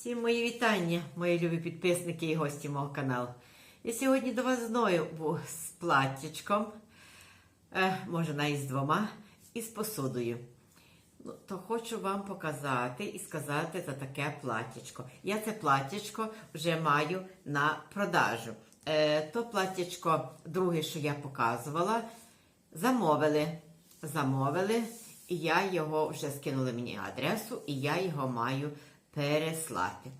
Всім мої вітання, мої любі підписники і гості мого каналу. Я сьогодні до вас знову з платтячком, е, може навіть з двома, і з посудою. Ну, то хочу вам показати і сказати за таке платтячко. Я це платтячко вже маю на продажу. Е, то платтячко, друге, що я показувала, замовили. Замовили, і я його вже скинули мені адресу, і я його маю переслати.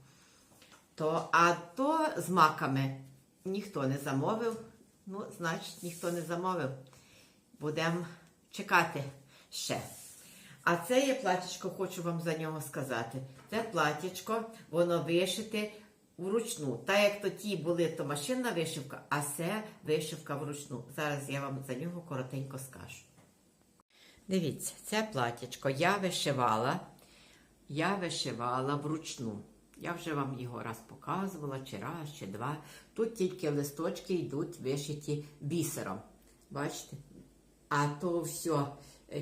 То, а то з маками ніхто не замовив. Ну, значить, ніхто не замовив. Будемо чекати ще. А це є платічко, хочу вам за нього сказати. Це платічко, воно вишите вручну. Та як то ті були, то машинна вишивка, а це вишивка вручну. Зараз я вам за нього коротенько скажу. Дивіться, це платічко я вишивала. Я вишивала вручну. Я вже вам його раз показувала, чи раз, чи два. Тут тільки листочки йдуть вишиті бісером. Бачите? А то все,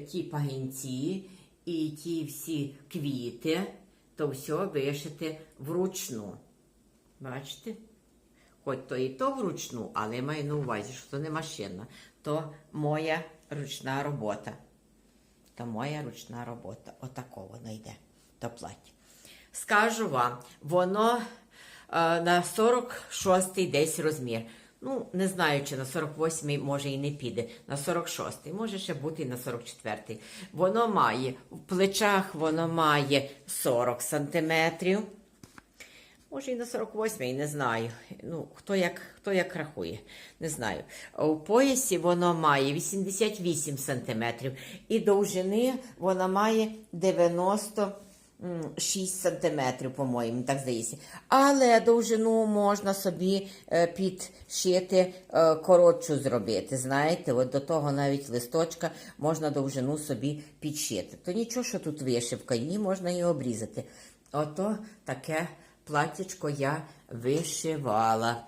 ті пагінці і ті всі квіти, то все вишите вручну. Бачите? Хоч то і то вручну, але маю на увазі, що то не машина, то моя ручна робота. То моя ручна робота. Отако воно йде до плаття. Скажу вам, воно е, на 46-й десь розмір. Ну, не знаю, чи на 48-й може і не піде, на 46-й, може ще бути і на 44-й. Воно має, в плечах воно має 40 сантиметрів. Може і на 48-й, не знаю. Ну, хто як, хто як рахує, не знаю. У поясі воно має 88 сантиметрів. І довжини вона має 96 сантиметрів, по-моєму, так здається. Але довжину можна собі е, підшити, е, коротшу зробити. Знаєте, от до того навіть листочка можна довжину собі підшити. То нічого, що тут вишивка, її можна і обрізати. Ото таке платтячко я вишивала.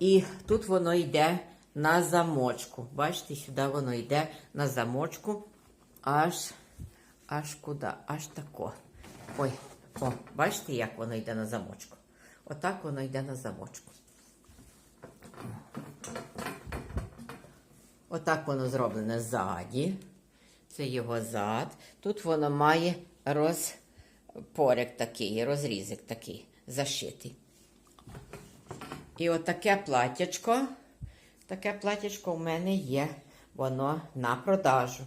І тут воно йде на замочку. Бачите, сюди воно йде на замочку, аж аж куди? Аж тако. Ой, о, бачите, як воно йде на замочку? Отак воно йде на замочку. Отак воно зроблене ззаді. Це його зад. Тут воно має розпоряк такий, розрізик такий, зашитий. І отаке платячко, таке платячко в мене є, воно на продажу.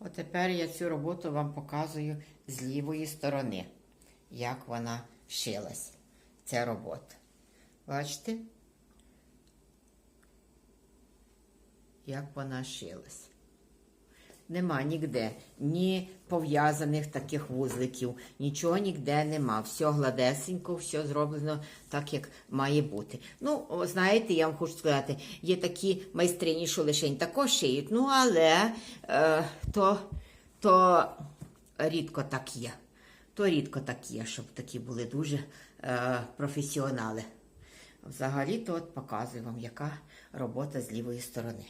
От тепер я цю роботу вам показую з лівої сторони, як вона шилась, ця робота. Бачите? Як вона шилась. Нема ніде ні пов'язаних таких вузликів, нічого ніде нема. Все гладесенько, все зроблено так, як має бути. Ну, знаєте, я вам хочу сказати, є такі майстрині, що лишень також шиють, ну але е, то, то рідко так є. То рідко так є, щоб такі були дуже е, професіонали. Взагалі-то от показую вам, яка робота з лівої сторони.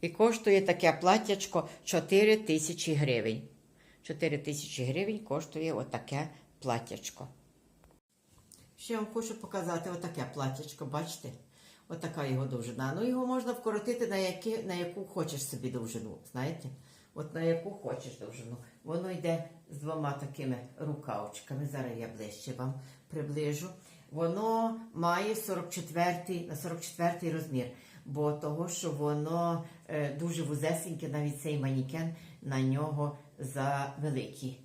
І коштує таке платтячко 4 тисячі гривень. 4 тисячі гривень коштує отаке платтячко. Ще вам хочу показати отаке платтячко, бачите? Отака його довжина. Ну, його можна вкоротити на, які, на яку хочеш собі довжину. Знаєте? От на яку хочеш довжину. Воно йде з двома такими рукавчиками. Зараз я ближче вам приближу. Воно має 44 на 44 розмір бо того, що воно е, дуже вузесеньке, навіть цей манікен на нього завеликий.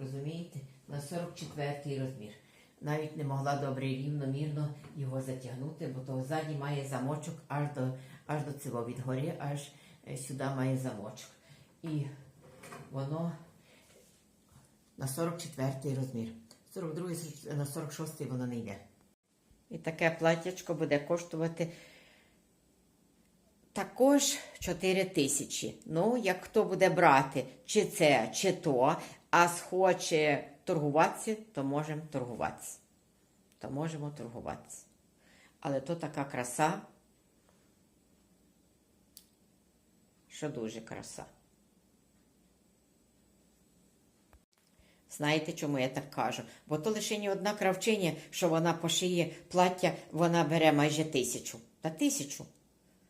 Розумієте? На 44 розмір. Навіть не могла добре рівномірно його затягнути, бо того ззаді має замочок аж до аж до цього від гори, аж е, сюди має замочок. І воно на 44 розмір. 42 на 46 воно не йде. І таке платтячко буде коштувати також 4 тисячі. Ну, як хто буде брати, чи це, чи то, а схоче торгуватися, то можемо торгуватися. То можемо торгуватися. Але то така краса, що дуже краса. Знаєте, чому я так кажу? Бо то лише ні одна кравчиня, що вона пошиє плаття, вона бере майже тисячу. Та тисячу.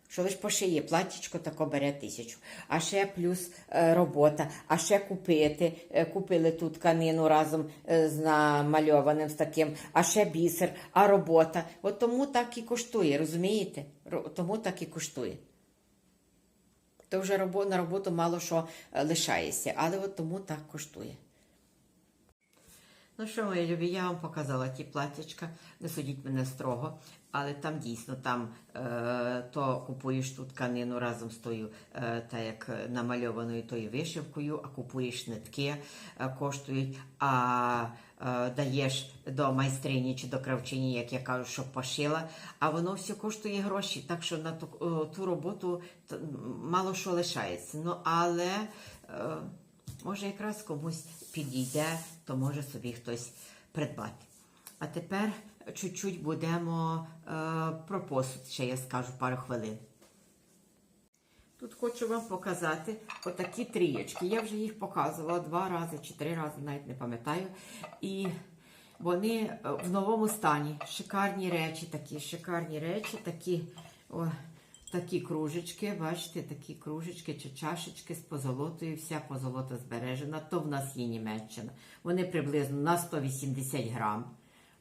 Що лиш пошиє платтячко, тако бере тисячу. А ще плюс е, робота, а ще купити. Е, купили ту тканину разом е, з намальованим з таким, а ще бісер, а робота. От тому так і коштує, розумієте? Тому так і коштує. То вже на роботу мало що е, лишається, але от тому так коштує. Ну що, мої любі, я вам показала ті платтячка. Не судіть мене строго, але там дійсно там е, то купуєш ту тканину разом з тою, е, та як намальованою тою вишивкою, а купуєш нитки, е, коштують, а е, даєш до майстрині чи до кравчині, як я кажу, щоб пошила, а воно все коштує гроші. Так що на ту, е, ту роботу мало що лишається. Ну, але. Е, Може, якраз комусь підійде, то може собі хтось придбати. А тепер чуть-чуть будемо е, про посуд, ще я скажу пару хвилин. Тут хочу вам показати отакі трієчки. Я вже їх показувала два рази чи три рази, навіть не пам'ятаю. І вони е, в новому стані. Шикарні речі, такі шикарні речі, такі, о, такі кружечки, бачите, такі кружечки чи чашечки з позолотою, вся позолота збережена. То в нас є Німеччина. Вони приблизно на 180 грам.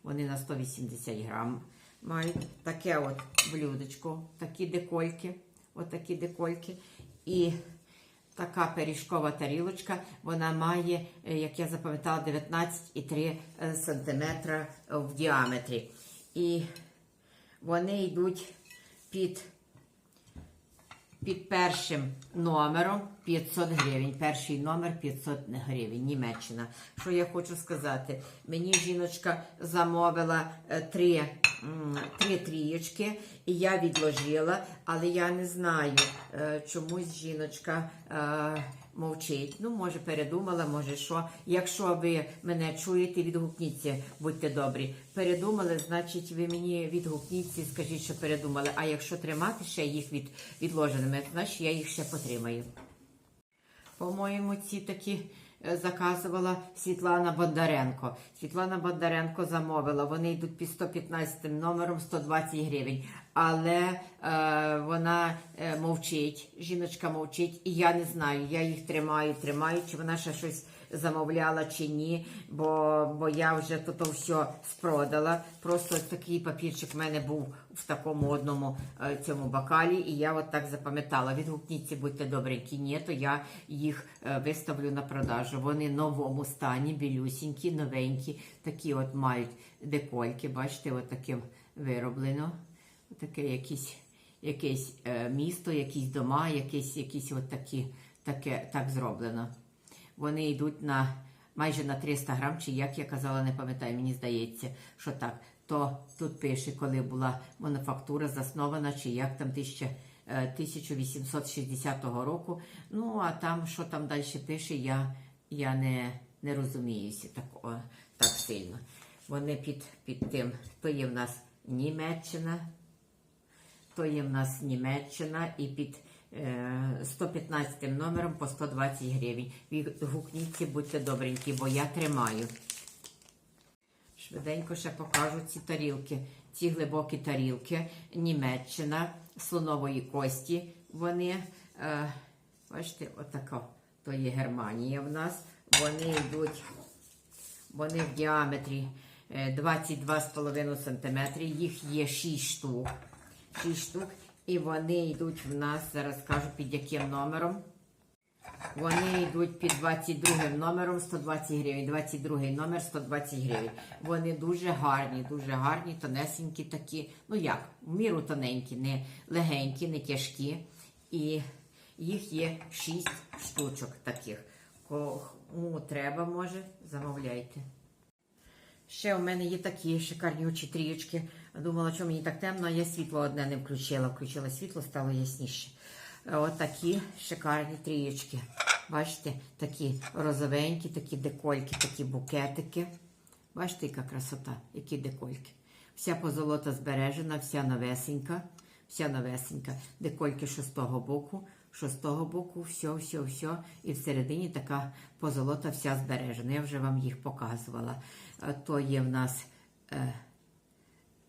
Вони на 180 грам мають таке от блюдечко, такі декольки, отакі декольки. І така пиріжкова тарілочка, вона має, е, як я запам'ятала, 19,3 см в діаметрі. І вони йдуть під, під першим номером 500 гривень. Перший номер 500 гривень, Німеччина. Що я хочу сказати? Мені жіночка замовила е, три, три трієчки, і я відложила, але я не знаю, е, чомусь жіночка е, мовчить. Ну, може, передумала, може що. Якщо ви мене чуєте, відгукніться, будьте добрі. Передумали, значить, ви мені відгукніться скажіть, що передумали. А якщо тримати ще їх від, відложеними, значить я їх ще потримаю. По-моєму, ці такі заказувала Світлана Бондаренко. Світлана Бондаренко замовила. Вони йдуть під 115 номером 120 гривень. Але е, вона е, мовчить, жіночка мовчить, і я не знаю. Я їх тримаю, тримаю, чи вона ще щось замовляла чи ні, бо, бо я вже то все спродала. Просто такий папірчик в мене був в такому одному е, цьому бокалі, і я от так запам'ятала. Відгукніться, будьте добренькі. Ні, то я їх е, виставлю на продажу. Вони в новому стані, білюсінькі, новенькі, такі от мають декольки. Бачите, от таким вироблено. Таке якісь, якесь е, місто, якісь дома, якісь, якісь от такі, таке так зроблено. Вони йдуть на майже на 300 грам, чи як я казала, не пам'ятаю, мені здається, що так. То тут пише, коли була мануфактура заснована, чи як там 1000, е, 1860 року. Ну, а там, що там далі пише, я, я не, не розуміюся так, о, так сильно. Вони під, під тим, то є в нас Німеччина, то є в нас Німеччина і під е, 115 номером по 120 гривень. Відгукніться, будьте добренькі, бо я тримаю. Швиденько ще покажу ці тарілки. Ці глибокі тарілки. Німеччина, слонової кості. Вони, е, бачите, отако. То є Германія в нас. Вони йдуть, вони в діаметрі е, 22,5 см. Їх є 6 штук. 6 штук. І вони йдуть в нас, зараз скажу під яким номером. Вони йдуть під 22 номером 120 гривень. 22 номер 120 гривень. Вони дуже гарні, дуже гарні, тонесенькі такі. Ну як, в міру тоненькі, не легенькі, не тяжкі. І їх є 6 штучок таких. Кому треба, може, замовляйте. Ще у мене є такі шикарні очі трієчки. Думала, що мені так темно, а я світло одне не включила. Включила світло, стало ясніше. Е, От такі шикарні трієчки. Бачите, такі розовенькі, такі декольки, такі букетики. Бачите, яка красота, які декольки. Вся позолота збережена, вся новесенька, вся новесенька. Декольки що з того боку, що з того боку все, все, все, і всередині така позолота вся збережена. Я вже вам їх показувала. Е, То є в нас е,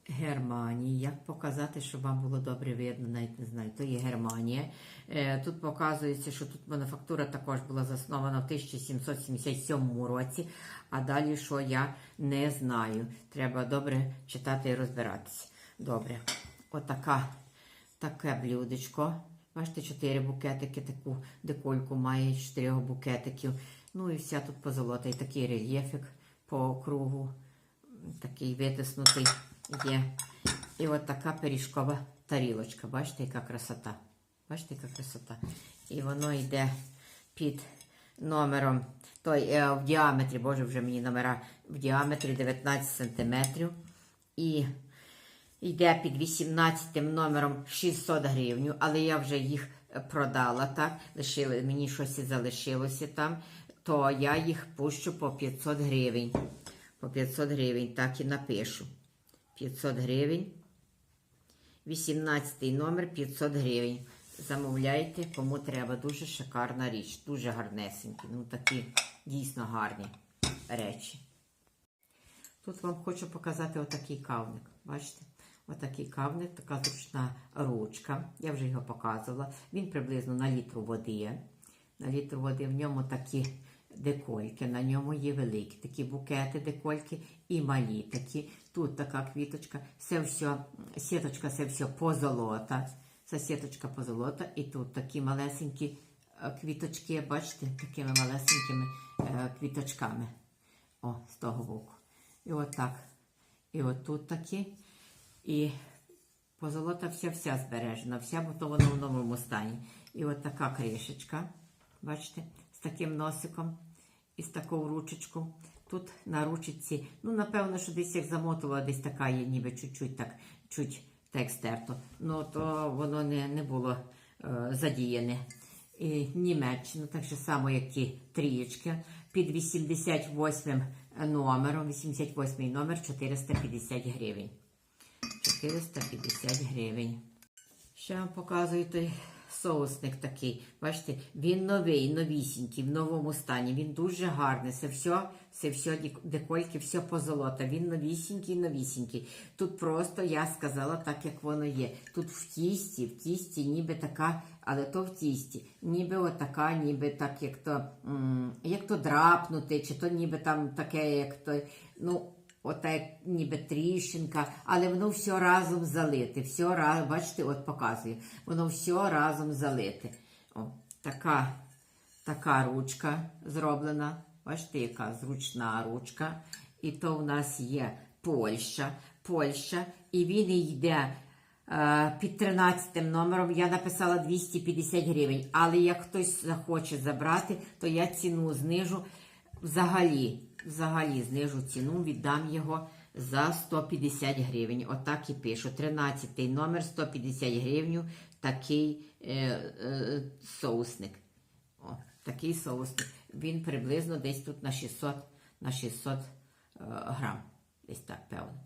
Германія. Як показати, щоб вам було добре видно, навіть не знаю. То є Германія. Е, Тут показується, що тут мануфактура також була заснована в 1777 році. А далі, що я не знаю. Треба добре читати і розбиратися. Добре. Отака, таке блюдечко. Бачите, чотири букетики, таку декольку має, чотирьох букетиків. Ну і вся тут позолота. І такий рельєфик по кругу. Такий витиснутий є. І от така пиріжкова тарілочка. Бачите, яка красота. Бачите, яка красота. І воно йде під номером, той е, в діаметрі, боже, вже мені номера в діаметрі 19 см. І йде під 18 номером 600 гривень, але я вже їх продала, так? Лишили, мені щось і залишилося там, то я їх пущу по 500 гривень. По 500 гривень, так і напишу. 500 гривень. 18 номер 500 гривень. Замовляйте, кому треба. Дуже шикарна річ, дуже гарнесенькі. Ну такі дійсно гарні речі. Тут вам хочу показати отакий кавник. Бачите? Отакий кавник, така зручна ручка. Я вже його показувала. Він приблизно на літру води. На літру води в ньому такі декольки, на ньому є великі такі букети, декольки і малі такі. Тут така квіточка, це все, сіточка, це все позолота. Це сіточка позолота. І тут такі малесенькі е, квіточки, бачите, такими малесенькими е, квіточками. О, з того боку. І отак. І отут такі. І позолота вся вся збережена, вся бо то воно в новому стані. І от така кришечка, бачите, з таким носиком і з такою ручечку. Тут на ручці, ну, напевно, що десь як замотувала, десь така є, ніби чуть-чуть так, чуть так стерто. Ну, то воно не, не було е, задіяне. І Німеччина, так же само, як ті трієчки, під 88 номером, 88 номер 450 гривень. 450 гривень. Ще вам показую той соусник такий. Бачите, він новий, новісінький, в новому стані. Він дуже гарний. Це все, це все дек- декольки, все позолота. Він новісінький, новісінький. Тут просто я сказала так, як воно є. Тут в тісті, в тісті, ніби така, але то в тісті, ніби отака, ніби так, як то, як то драпнути, чи то ніби там таке, як то, ну. Ота як ніби тріщинка, але воно все разом залите. Все разом, бачите, от показую. Воно все разом залите. О, така, така ручка зроблена. Бачите, яка зручна ручка. І то в нас є Польща. Польща. І він йде е, під 13 номером. Я написала 250 гривень. Але як хтось захоче забрати, то я ціну знижу взагалі. Взагалі знижу ціну, віддам його за 150 гривень. Отак і пишу. 13 номер 150 гривень. Такий е, е, соусник. О, такий соусник. Він приблизно десь тут на 600, на 600 е, грам. Десь так, певно.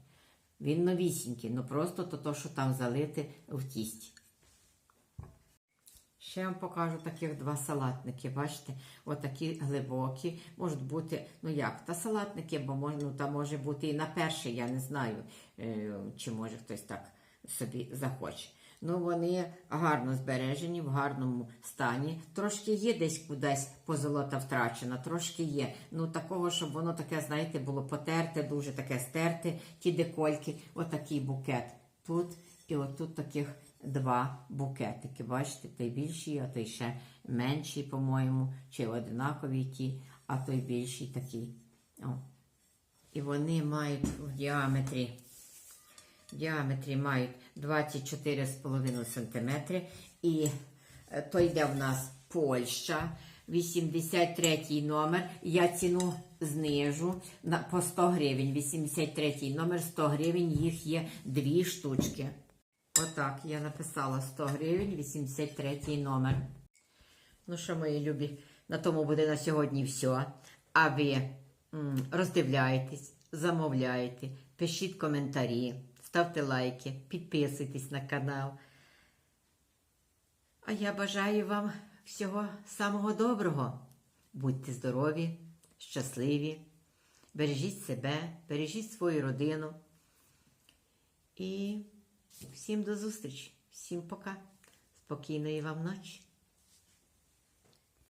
Він новісінький, ну просто то, то, що там залити в тісті. Ще вам покажу таких два салатники. Бачите, отакі глибокі. Можуть бути, ну як, та салатники, бо може, ну, та може бути і на перший, я не знаю, е, чи може хтось так собі захоче. Ну, вони гарно збережені, в гарному стані. Трошки є десь кудись позолота втрачена, трошки є. Ну, такого, щоб воно таке, знаєте, було потерте, дуже таке стерте, ті декольки, отакий букет. Тут і отут таких два букетики. Бачите, той більший, а той ще менший, по-моєму, чи одинакові ті, а той більший такий. О. І вони мають в діаметрі, в діаметрі мають 24,5 см. І е, то йде в нас Польща. 83 номер. Я ціну знижу по 100 гривень. 83 номер 100 гривень, їх є дві штучки. Отак, я написала 100 гривень, 83 номер. Ну що, мої любі, на тому буде на сьогодні все. А ви м, роздивляєтесь, замовляєте, пишіть коментарі, ставте лайки, підписуйтесь на канал. А я бажаю вам всього самого доброго. Будьте здорові, щасливі, бережіть себе, бережіть свою родину. І всім до зустрічі, всім пока. Спокійної вам ночі.